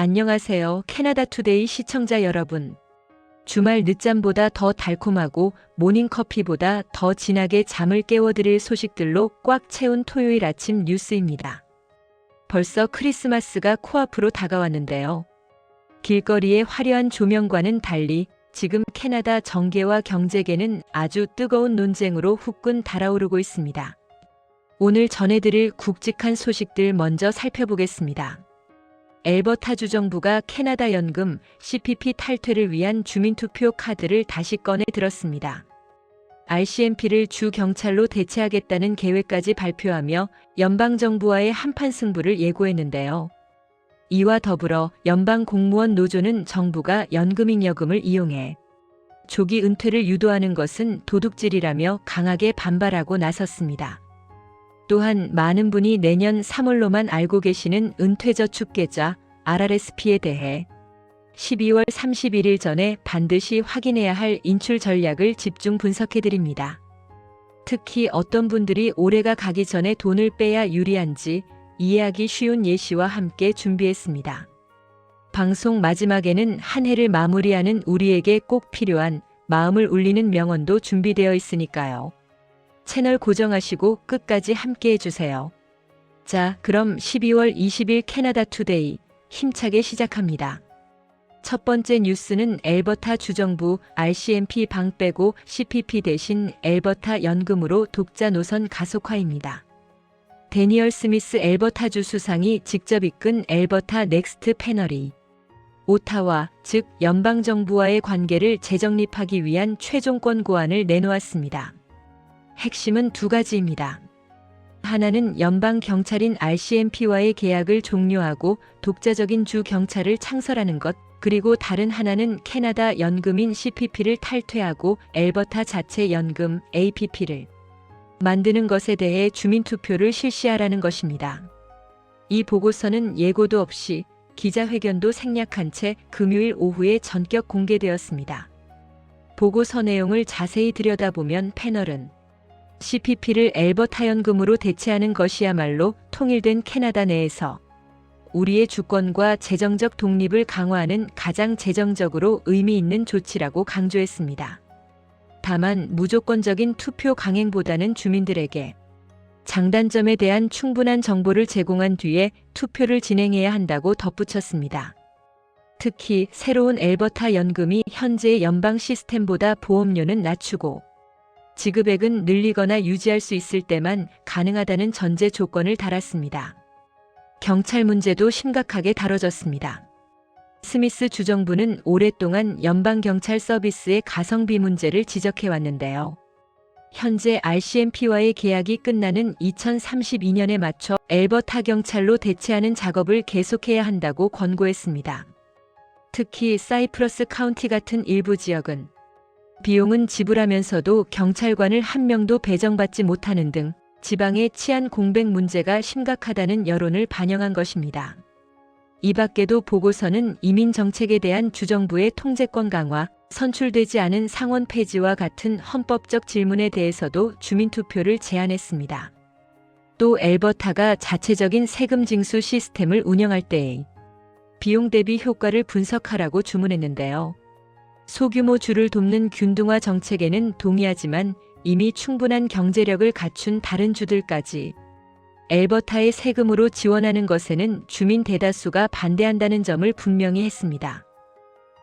안녕하세요. 캐나다 투데이 시청자 여러분. 주말 늦잠보다 더 달콤하고 모닝커피보다 더 진하게 잠을 깨워드릴 소식들로 꽉 채운 토요일 아침 뉴스입니다. 벌써 크리스마스가 코앞으로 다가왔는데요. 길거리의 화려한 조명과는 달리 지금 캐나다 정계와 경제계는 아주 뜨거운 논쟁으로 후끈 달아오르고 있습니다. 오늘 전해드릴 굵직한 소식들 먼저 살펴보겠습니다. 엘버타주 정부가 캐나다 연금 CPP 탈퇴를 위한 주민투표 카드를 다시 꺼내 들었습니다. RCMP를 주 경찰로 대체하겠다는 계획까지 발표하며 연방정부와의 한판 승부를 예고했는데요. 이와 더불어 연방 공무원 노조는 정부가 연금잉여금을 이용해 조기 은퇴를 유도하는 것은 도둑질이라며 강하게 반발하고 나섰습니다. 또한 많은 분이 내년 3월로만 알고 계시는 은퇴저축계좌 RRSP에 대해 12월 31일 전에 반드시 확인해야 할 인출 전략을 집중 분석해 드립니다. 특히 어떤 분들이 올해가 가기 전에 돈을 빼야 유리한지 이해하기 쉬운 예시와 함께 준비했습니다. 방송 마지막에는 한 해를 마무리하는 우리에게 꼭 필요한 마음을 울리는 명언도 준비되어 있으니까요. 채널 고정하시고 끝까지 함께 해주세요. 자, 그럼 12월 20일 캐나다 투데이 힘차게 시작합니다. 첫 번째 뉴스는 엘버타 주정부 RCMP 방 빼고 CPP 대신 엘버타 연금으로 독자 노선 가속화입니다. 데니얼 스미스 엘버타 주 수상이 직접 이끈 엘버타 넥스트 패널이 오타와, 즉 연방정부와의 관계를 재정립하기 위한 최종권 고안을 내놓았습니다. 핵심은 두 가지입니다. 하나는 연방 경찰인 RCMP와의 계약을 종료하고 독자적인 주 경찰을 창설하는 것, 그리고 다른 하나는 캐나다 연금인 CPP를 탈퇴하고 엘버타 자체 연금 APP를 만드는 것에 대해 주민 투표를 실시하라는 것입니다. 이 보고서는 예고도 없이 기자회견도 생략한 채 금요일 오후에 전격 공개되었습니다. 보고서 내용을 자세히 들여다보면 패널은 CPP를 엘버타 연금으로 대체하는 것이야말로 통일된 캐나다 내에서 우리의 주권과 재정적 독립을 강화하는 가장 재정적으로 의미 있는 조치라고 강조했습니다. 다만 무조건적인 투표 강행보다는 주민들에게 장단점에 대한 충분한 정보를 제공한 뒤에 투표를 진행해야 한다고 덧붙였습니다. 특히 새로운 엘버타 연금이 현재의 연방 시스템보다 보험료는 낮추고 지급액은 늘리거나 유지할 수 있을 때만 가능하다는 전제 조건을 달았습니다. 경찰 문제도 심각하게 다뤄졌습니다. 스미스 주정부는 오랫동안 연방경찰 서비스의 가성비 문제를 지적해 왔는데요. 현재 RCMP와의 계약이 끝나는 2032년에 맞춰 엘버타 경찰로 대체하는 작업을 계속해야 한다고 권고했습니다. 특히 사이프러스 카운티 같은 일부 지역은 비용은 지불하면서도 경찰관을 한 명도 배정받지 못하는 등 지방의 치안 공백 문제가 심각하다는 여론을 반영한 것입니다. 이 밖에도 보고서는 이민 정책에 대한 주정부의 통제권 강화, 선출되지 않은 상원 폐지와 같은 헌법적 질문에 대해서도 주민투표를 제안했습니다. 또 엘버타가 자체적인 세금 징수 시스템을 운영할 때의 비용 대비 효과를 분석하라고 주문했는데요. 소규모 주를 돕는 균등화 정책에는 동의하지만 이미 충분한 경제력을 갖춘 다른 주들까지 엘버타의 세금으로 지원하는 것에는 주민 대다수가 반대한다는 점을 분명히 했습니다.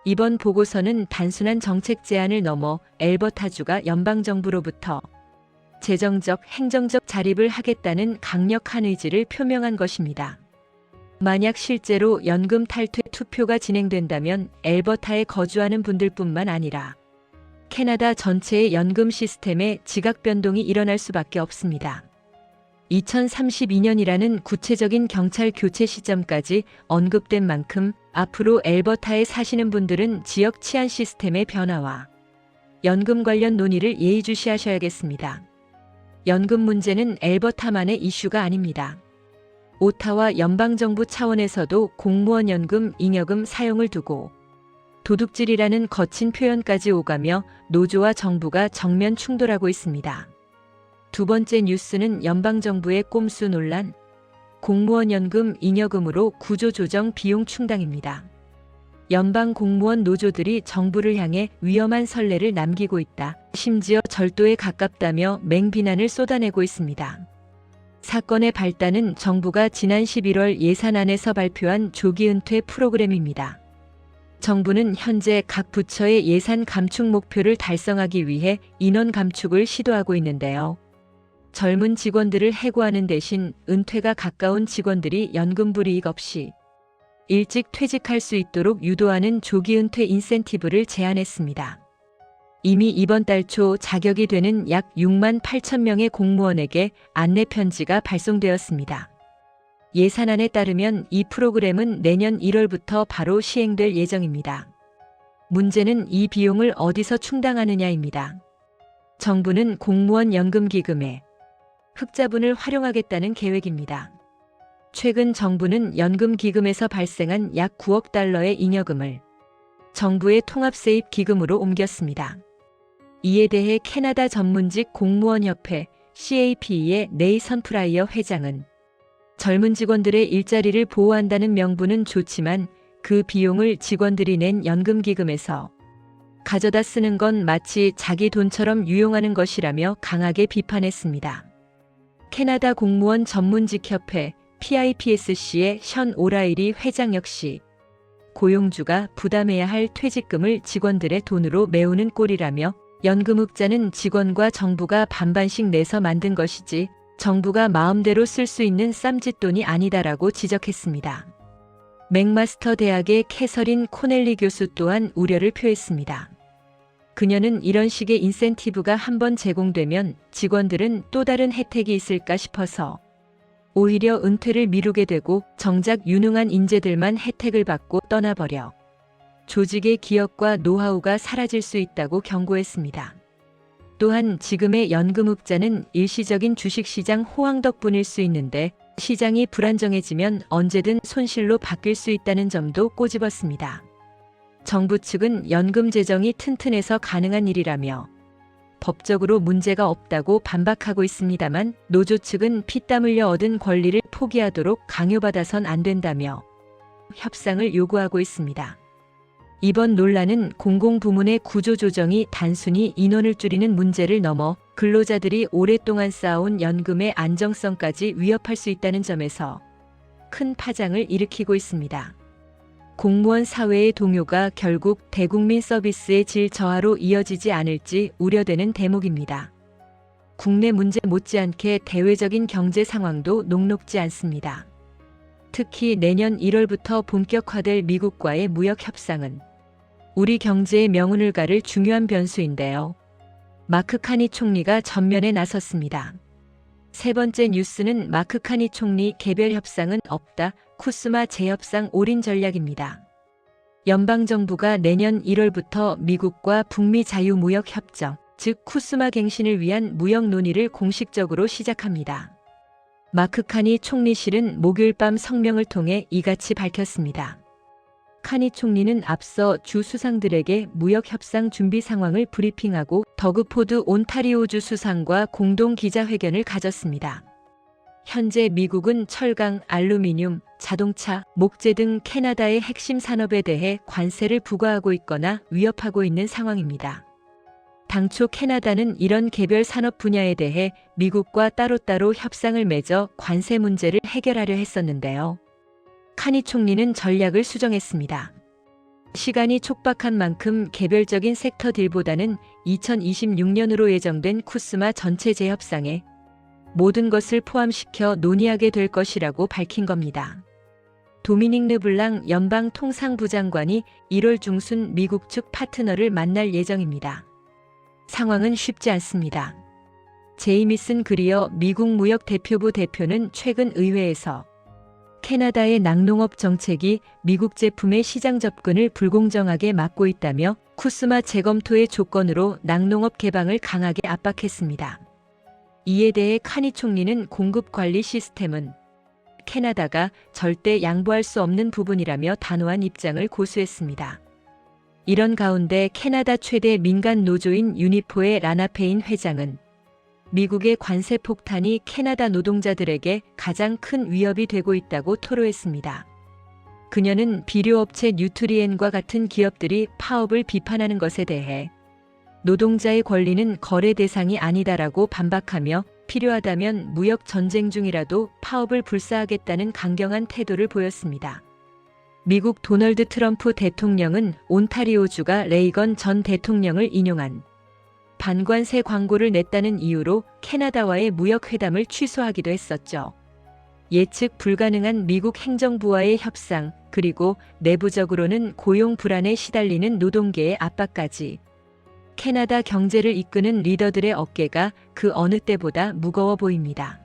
이번 보고서는 단순한 정책 제안을 넘어 엘버타주가 연방정부로부터 재정적, 행정적 자립을 하겠다는 강력한 의지를 표명한 것입니다. 만약 실제로 연금 탈퇴 투표가 진행된다면 엘버타에 거주하는 분들뿐만 아니라 캐나다 전체의 연금 시스템에 지각 변동이 일어날 수밖에 없습니다. 2032년이라는 구체적인 경찰 교체 시점까지 언급된 만큼 앞으로 엘버타에 사시는 분들은 지역 치안 시스템의 변화와 연금 관련 논의를 예의주시하셔야겠습니다. 연금 문제는 엘버타만의 이슈가 아닙니다. 오타와 연방정부 차원에서도 공무원 연금, 잉여금 사용을 두고 도둑질이라는 거친 표현까지 오가며 노조와 정부가 정면 충돌하고 있습니다. 두 번째 뉴스는 연방정부의 꼼수 논란. 공무원 연금 잉여금으로 구조조정 비용 충당입니다. 연방 공무원 노조들이 정부를 향해 위험한 선례를 남기고 있다. 심지어 절도에 가깝다며 맹비난을 쏟아내고 있습니다. 사건의 발단은 정부가 지난 11월 예산안에서 발표한 조기 은퇴 프로그램입니다. 정부는 현재 각 부처의 예산 감축 목표를 달성하기 위해 인원 감축을 시도하고 있는데요. 젊은 직원들을 해고하는 대신 은퇴가 가까운 직원들이 연금 불이익 없이 일찍 퇴직할 수 있도록 유도하는 조기 은퇴 인센티브를 제안했습니다. 이미 이번 달 초 자격이 되는 약 6만 8천 명의 공무원에게 안내 편지가 발송되었습니다. 예산안에 따르면 이 프로그램은 내년 1월부터 바로 시행될 예정입니다. 문제는 이 비용을 어디서 충당하느냐입니다. 정부는 공무원 연금기금에 흑자분을 활용하겠다는 계획입니다. 최근 정부는 연금기금에서 발생한 약 9억 달러의 잉여금을 정부의 통합세입 기금으로 옮겼습니다. 이에 대해 캐나다 전문직 공무원협회 CAP의 네이선 프라이어 회장은 젊은 직원들의 일자리를 보호한다는 명분은 좋지만 그 비용을 직원들이 낸 연금기금에서 가져다 쓰는 건 마치 자기 돈처럼 유용하는 것이라며 강하게 비판했습니다. 캐나다 공무원 전문직협회 PIPSC의 션 오라이리 회장 역시 고용주가 부담해야 할 퇴직금을 직원들의 돈으로 메우는 꼴이라며 연금흑자는 직원과 정부가 반반씩 내서 만든 것이지 정부가 마음대로 쓸 수 있는 쌈짓돈이 아니다라고 지적했습니다. 맥마스터 대학의 캐서린 코넬리 교수 또한 우려를 표했습니다. 그녀는 이런 식의 인센티브가 한번 제공되면 직원들은 또 다른 혜택이 있을까 싶어서 오히려 은퇴를 미루게 되고 정작 유능한 인재들만 혜택을 받고 떠나버려 조직의 기억과 노하우가 사라질 수 있다고 경고했습니다. 또한 지금의 연금흑자는 일시적인 주식시장 호황 덕분일 수 있는데 시장이 불안정해지면 언제든 손실로 바뀔 수 있다는 점도 꼬집었습니다. 정부 측은 연금 재정이 튼튼해서 가능한 일이라며 법적으로 문제가 없다고 반박하고 있습니다만 노조 측은 피땀 흘려 얻은 권리를 포기하도록 강요받아선 안 된다며 협상을 요구하고 있습니다. 이번 논란은 공공부문의 구조조정이 단순히 인원을 줄이는 문제를 넘어 근로자들이 오랫동안 쌓아온 연금의 안정성까지 위협할 수 있다는 점에서 큰 파장을 일으키고 있습니다. 공무원 사회의 동요가 결국 대국민 서비스의 질 저하로 이어지지 않을지 우려되는 대목입니다. 국내 문제 못지않게 대외적인 경제 상황도 녹록지 않습니다. 특히 내년 1월부터 본격화될 미국과의 무역 협상은 우리 경제의 명운을 가를 중요한 변수인데요. 마크 카니 총리가 전면에 나섰습니다. 세 번째 뉴스는 마크 카니 총리 개별 협상은 없다. 쿠스마 재협상 올인 전략입니다. 연방정부가 내년 1월부터 미국과 북미 자유무역협정, 즉 쿠스마 갱신을 위한 무역 논의를 공식적으로 시작합니다. 마크 카니 총리실은 목요일 밤 성명을 통해 이같이 밝혔습니다. 카니 총리는 앞서 주 수상들에게 무역 협상 준비 상황을 브리핑하고 더그포드 온타리오주 수상과 공동 기자회견을 가졌습니다. 현재 미국은 철강, 알루미늄, 자동차, 목재 등 캐나다의 핵심 산업에 대해 관세를 부과하고 있거나 위협하고 있는 상황입니다. 당초 캐나다는 이런 개별 산업 분야에 대해 미국과 따로따로 협상을 맺어 관세 문제를 해결하려 했었는데요. 카니 총리는 전략을 수정했습니다. 시간이 촉박한 만큼 개별적인 섹터 딜보다는 2026년으로 예정된 쿠스마 전체 재협상에 모든 것을 포함시켜 논의하게 될 것이라고 밝힌 겁니다. 도미닉 르블랑 연방 통상부 장관이 1월 중순 미국 측 파트너를 만날 예정입니다. 상황은 쉽지 않습니다. 제이미슨 그리어 미국 무역 대표부 대표는 최근 의회에서 캐나다의 낙농업 정책이 미국 제품의 시장 접근을 불공정하게 막고 있다며 쿠스마 재검토의 조건으로 낙농업 개방을 강하게 압박했습니다. 이에 대해 카니 총리는 공급 관리 시스템은 캐나다가 절대 양보할 수 없는 부분이라며 단호한 입장을 고수했습니다. 이런 가운데 캐나다 최대 민간 노조인 유니포의 라나페인 회장은 미국의 관세 폭탄이 캐나다 노동자들에게 가장 큰 위협이 되고 있다고 토로했습니다. 그녀는 비료업체 뉴트리엔과 같은 기업들이 파업을 비판하는 것에 대해 노동자의 권리는 거래 대상이 아니다라고 반박하며 필요하다면 무역 전쟁 중이라도 파업을 불사하겠다는 강경한 태도를 보였습니다. 미국 도널드 트럼프 대통령은 온타리오주가 레이건 전 대통령을 인용한 반관세 광고를 냈다는 이유로 캐나다와의 무역 회담을 취소하기도 했었죠. 예측 불가능한 미국 행정부와의 협상, 그리고 내부적으로는 고용 불안에 시달리는 노동계의 압박까지 캐나다 경제를 이끄는 리더들의 어깨가 그 어느 때보다 무거워 보입니다.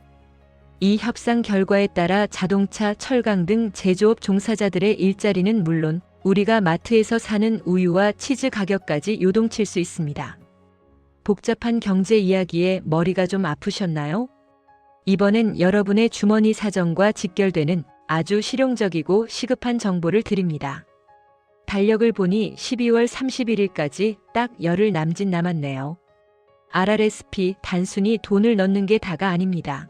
이 협상 결과에 따라 자동차, 철강 등 제조업 종사자들의 일자리는 물론 우리가 마트에서 사는 우유와 치즈 가격까지 요동칠 수 있습니다. 복잡한 경제 이야기에 머리가 좀 아프셨나요? 이번엔 여러분의 주머니 사정과 직결되는 아주 실용적이고 시급한 정보를 드립니다. 달력을 보니 12월 31일까지 딱 열흘 남짓 남았네요. RRSP 단순히 돈을 넣는 게 다가 아닙니다.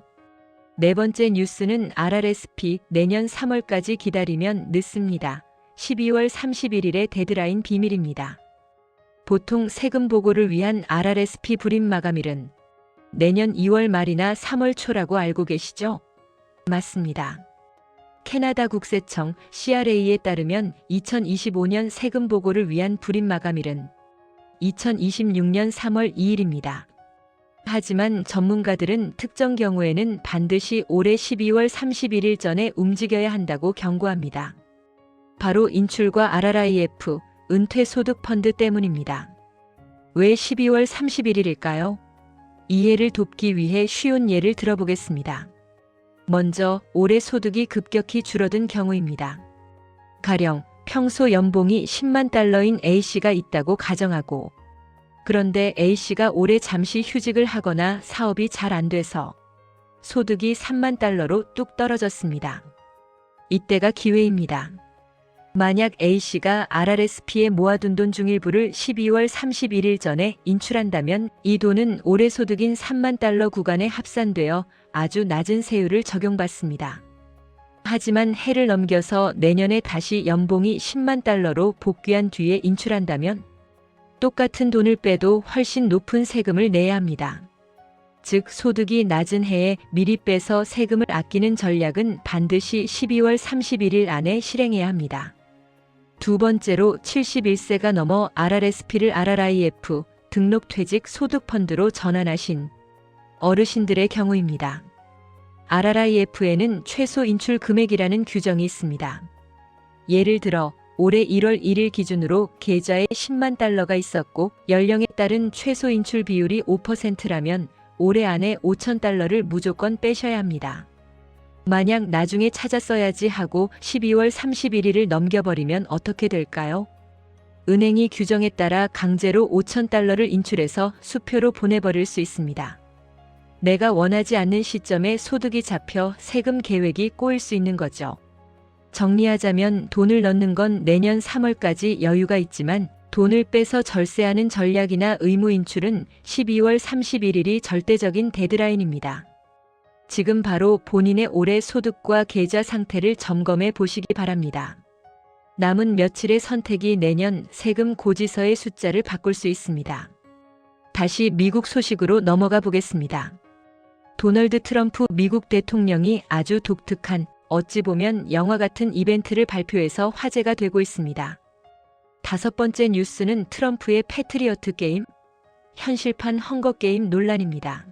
네 번째 뉴스는 RRSP 내년 3월까지 기다리면 늦습니다. 12월 31일의 데드라인 비밀입니다. 보통 세금 보고를 위한 RRSP 불임 마감일은 내년 2월 말이나 3월 초라고 알고 계시죠? 맞습니다. 캐나다 국세청 CRA에 따르면 2025년 세금 보고를 위한 불임 마감일은 2026년 3월 2일입니다. 하지만 전문가들은 특정 경우에는 반드시 올해 12월 31일 전에 움직여야 한다고 경고합니다. 바로 인출과 RRIF, 은퇴소득 펀드 때문입니다. 왜 12월 31일일까요? 이해를 돕기 위해 쉬운 예를 들어보겠습니다. 먼저 올해 소득이 급격히 줄어든 경우입니다. 가령 평소 연봉이 10만 달러인 A씨가 있다고 가정하고 그런데 A씨가 올해 잠시 휴직을 하거나 사업이 잘 안 돼서 소득이 3만 달러로 뚝 떨어졌습니다. 이때가 기회입니다. 만약 A씨가 RRSP에 모아둔 돈 중 일부를 12월 31일 전에 인출한다면 이 돈은 올해 소득인 3만 달러 구간에 합산되어 아주 낮은 세율을 적용받습니다. 하지만 해를 넘겨서 내년에 다시 연봉이 10만 달러로 복귀한 뒤에 인출한다면 똑같은 돈을 빼도 훨씬 높은 세금을 내야 합니다. 즉 소득이 낮은 해에 미리 빼서 세금을 아끼는 전략은 반드시 12월 31일 안에 실행해야 합니다. 두 번째로 71세가 넘어 RRSP를 RRIF 등록 퇴직 소득 펀드로 전환하신 어르신들의 경우입니다. RRIF에는 최소 인출 금액이라는 규정이 있습니다. 예를 들어 올해 1월 1일 기준으로 계좌에 10만 달러가 있었고 연령에 따른 최소 인출 비율이 5%라면 올해 안에 5천 달러를 무조건 빼셔야 합니다. 만약 나중에 찾아 써야지 하고 12월 31일을 넘겨버리면 어떻게 될까요? 은행이 규정에 따라 강제로 5천 달러를 인출해서 수표로 보내버릴 수 있습니다. 내가 원하지 않는 시점에 소득이 잡혀 세금 계획이 꼬일 수 있는 거죠. 정리하자면 돈을 넣는 건 내년 3월까지 여유가 있지만 돈을 빼서 절세하는 전략이나 의무 인출은 12월 31일이 절대적인 데드라인입니다. 지금 바로 본인의 올해 소득과 계좌 상태를 점검해 보시기 바랍니다. 남은 며칠의 선택이 내년 세금 고지서의 숫자를 바꿀 수 있습니다. 다시 미국 소식으로 넘어가 보겠습니다. 도널드 트럼프 미국 대통령이 아주 독특한 어찌 보면 영화 같은 이벤트를 발표해서 화제가 되고 있습니다. 다섯 번째 뉴스는 트럼프의 패트리어트 게임, 현실판 헝거 게임 논란입니다.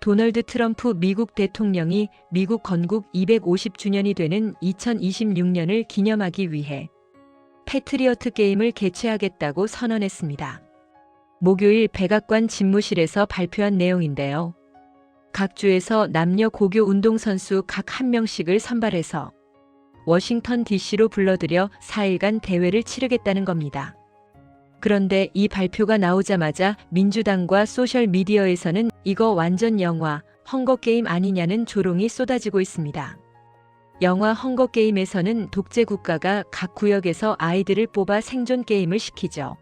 도널드 트럼프 미국 대통령이 미국 건국 250주년이 되는 2026년을 기념하기 위해 패트리어트 게임을 개최하겠다고 선언했습니다. 목요일 백악관 집무실에서 발표한 내용인데요. 각 주에서 남녀 고교 운동선수 각 한 명씩을 선발해서 워싱턴 DC로 불러들여 4일간 대회를 치르겠다는 겁니다. 그런데 이 발표가 나오자마자 민주당과 소셜미디어에서는 이거 완전 영화, 헝거게임 아니냐는 조롱이 쏟아지고 있습니다. 영화 헝거게임에서는 독재 국가가 각 구역에서 아이들을 뽑아 생존 게임을 시키죠.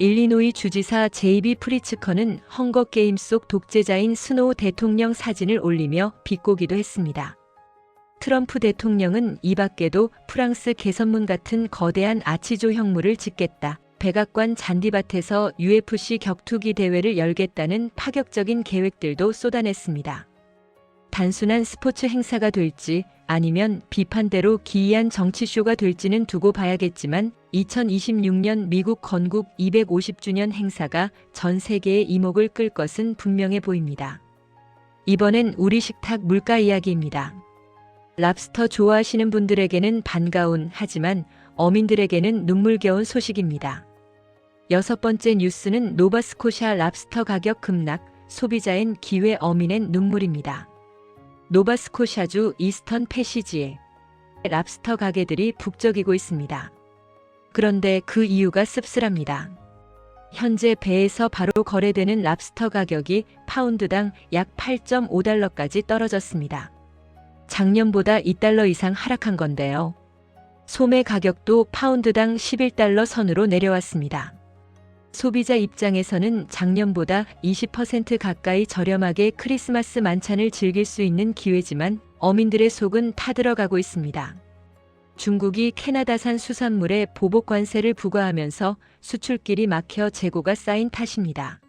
일리노이 주지사 제이비 프리츠커는 헝거 게임 속 독재자인 스노우 대통령 사진을 올리며 비꼬기도 했습니다. 트럼프 대통령은 이 밖에도 프랑스 개선문 같은 거대한 아치조 형물을 짓겠다. 백악관 잔디밭에서 UFC 격투기 대회를 열겠다는 파격적인 계획들도 쏟아냈습니다. 단순한 스포츠 행사가 될지 아니면 비판대로 기이한 정치쇼가 될지는 두고 봐야겠지만 2026년 미국 건국 250주년 행사가 전 세계의 이목을 끌 것은 분명해 보입니다. 이번엔 우리 식탁 물가 이야기입니다. 랍스터 좋아하시는 분들에게는 반가운 하지만 어민들에게는 눈물겨운 소식입니다. 여섯 번째 뉴스는 노바스코샤 랍스터 가격 급락, 소비자엔 기회 어민엔 눈물입니다. 노바스코샤주 이스턴 패시지에 랍스터 가게들이 북적이고 있습니다. 그런데 그 이유가 씁쓸합니다. 현재 배에서 바로 거래되는 랍스터 가격이 파운드당 약 8.5달러까지 떨어졌습니다. 작년보다 2달러 이상 하락한 건데요. 소매 가격도 파운드당 11달러 선으로 내려왔습니다. 소비자 입장에서는 작년보다 20% 가까이 저렴하게 크리스마스 만찬을 즐길 수 있는 기회지만 어민들의 속은 타들어가고 있습니다. 중국이 캐나다산 수산물에 보복 관세를 부과하면서 수출길이 막혀 재고가 쌓인 탓입니다.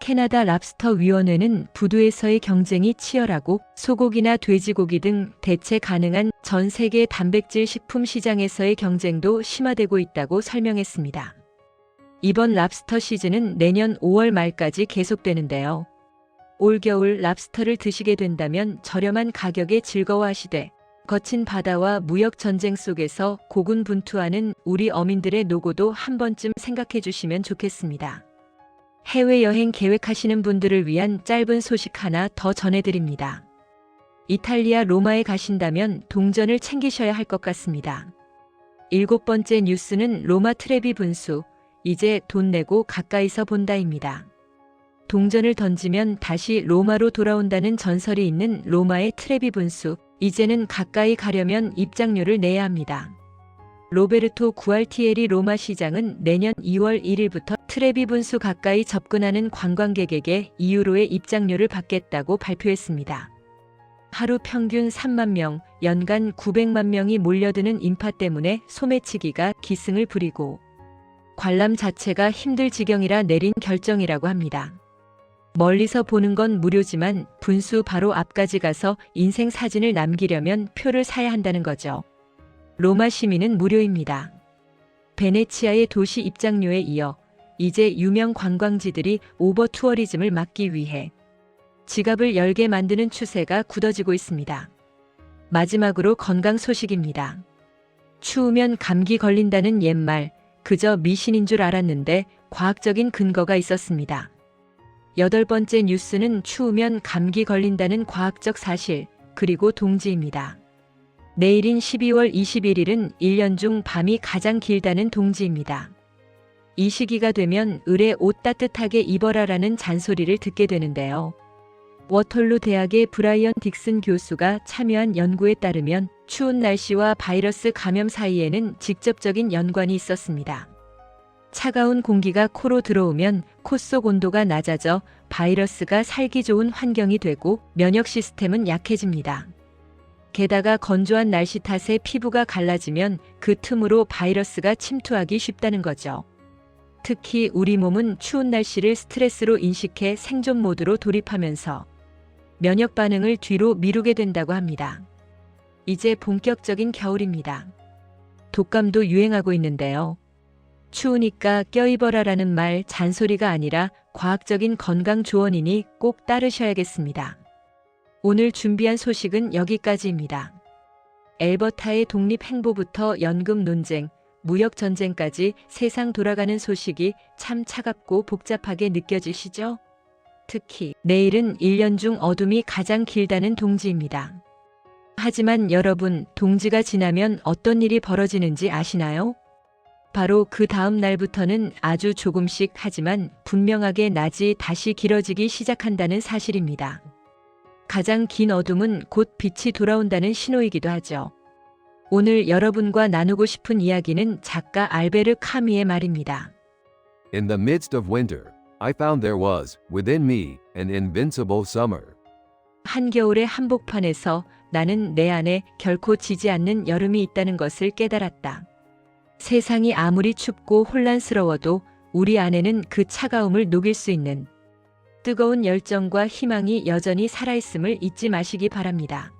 캐나다 랍스터 위원회는 부두에서의 경쟁이 치열하고 소고기나 돼지고기 등 대체 가능한 전 세계 단백질 식품 시장에서의 경쟁도 심화되고 있다고 설명했습니다. 이번 랍스터 시즌은 내년 5월 말까지 계속되는데요. 올겨울 랍스터를 드시게 된다면 저렴한 가격에 즐거워하시되 거친 바다와 무역 전쟁 속에서 고군분투하는 우리 어민들의 노고도 한 번쯤 생각해 주시면 좋겠습니다. 해외여행 계획하시는 분들을 위한 짧은 소식 하나 더 전해드립니다. 이탈리아 로마에 가신다면 동전을 챙기셔야 할 것 같습니다. 일곱 번째 뉴스는 로마 트레비 분수, 이제 돈 내고 가까이서 본다입니다. 동전을 던지면 다시 로마로 돌아온다는 전설이 있는 로마의 트레비 분수, 이제는 가까이 가려면 입장료를 내야 합니다. 로베르토 구알티에리 로마 시장은 내년 2월 1일부터 트레비 분수 가까이 접근하는 관광객에게 2유로의 입장료를 받겠다고 발표했습니다. 하루 평균 3만 명, 연간 900만 명이 몰려드는 인파 때문에 소매치기가 기승을 부리고 관람 자체가 힘들 지경이라 내린 결정이라고 합니다. 멀리서 보는 건 무료지만 분수 바로 앞까지 가서 인생 사진을 남기려면 표를 사야 한다는 거죠. 로마 시민은 무료입니다. 베네치아의 도시 입장료에 이어 이제 유명 관광지들이 오버 투어리즘을 막기 위해 지갑을 열게 만드는 추세가 굳어지고 있습니다. 마지막으로 건강 소식입니다. 추우면 감기 걸린다는 옛말, 그저 미신인 줄 알았는데 과학적인 근거가 있었습니다. 여덟 번째 뉴스는 추우면 감기 걸린다는 과학적 사실, 그리고 동지입니다. 내일인 12월 21일은 1년 중 밤이 가장 길다는 동지입니다. 이 시기가 되면 을에 옷 따뜻하게 입어라라는 잔소리를 듣게 되는데요. 워털루 대학의 브라이언 딕슨 교수가 참여한 연구에 따르면 추운 날씨와 바이러스 감염 사이에는 직접적인 연관이 있었습니다. 차가운 공기가 코로 들어오면 코 속 온도가 낮아져 바이러스가 살기 좋은 환경이 되고 면역 시스템은 약해집니다. 게다가 건조한 날씨 탓에 피부가 갈라지면 그 틈으로 바이러스가 침투하기 쉽다는 거죠. 특히 우리 몸은 추운 날씨를 스트레스로 인식해 생존 모드로 돌입하면서 면역 반응을 뒤로 미루게 된다고 합니다. 이제 본격적인 겨울입니다. 독감도 유행하고 있는데요. 추우니까 껴입어라라는 말 잔소리가 아니라 과학적인 건강 조언이니 꼭 따르셔야겠습니다. 오늘 준비한 소식은 여기까지입니다. 엘버타의 독립행보부터 연금 논쟁, 무역 전쟁까지 세상 돌아가는 소식이 참 차갑고 복잡하게 느껴지시죠? 특히 내일은 1년 중 어둠이 가장 길다는 동지입니다. 하지만 여러분, 동지가 지나면 어떤 일이 벌어지는지 아시나요? 바로 그 다음 날부터는 아주 조금씩 하지만 분명하게 낮이 다시 길어지기 시작한다는 사실입니다. 가장 긴 어둠은 곧 빛이 돌아온다는 신호이기도 하죠. 오늘 여러분과 나누고 싶은 이야기는 작가 알베르 카미의 말입니다. In the midst of winter, I found there was, within me, an invincible summer. 한겨울의 한복판에서 나는 내 안에 결코 지지 않는 여름이 있다는 것을 깨달았다. 세상이 아무리 춥고 혼란스러워도 우리 안에는 그 차가움을 녹일 수 있는 뜨거운 열정과 희망이 여전히 살아있음을 잊지 마시기 바랍니다.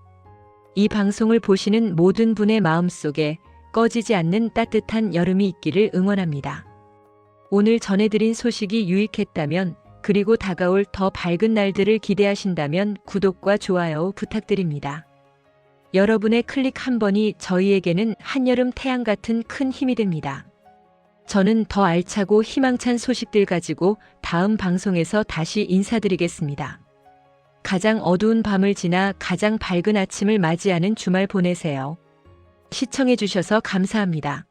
이 방송을 보시는 모든 분의 마음 속에 꺼지지 않는 따뜻한 여름이 있기를 응원합니다. 오늘 전해드린 소식이 유익했다면 그리고 다가올 더 밝은 날들을 기대하신다면 구독과 좋아요 부탁드립니다. 여러분의 클릭 한 번이 저희에게는 한여름 태양 같은 큰 힘이 됩니다. 저는 더 알차고 희망찬 소식들 가지고 다음 방송에서 다시 인사드리겠습니다. 가장 어두운 밤을 지나 가장 밝은 아침을 맞이하는 주말 보내세요. 시청해주셔서 감사합니다.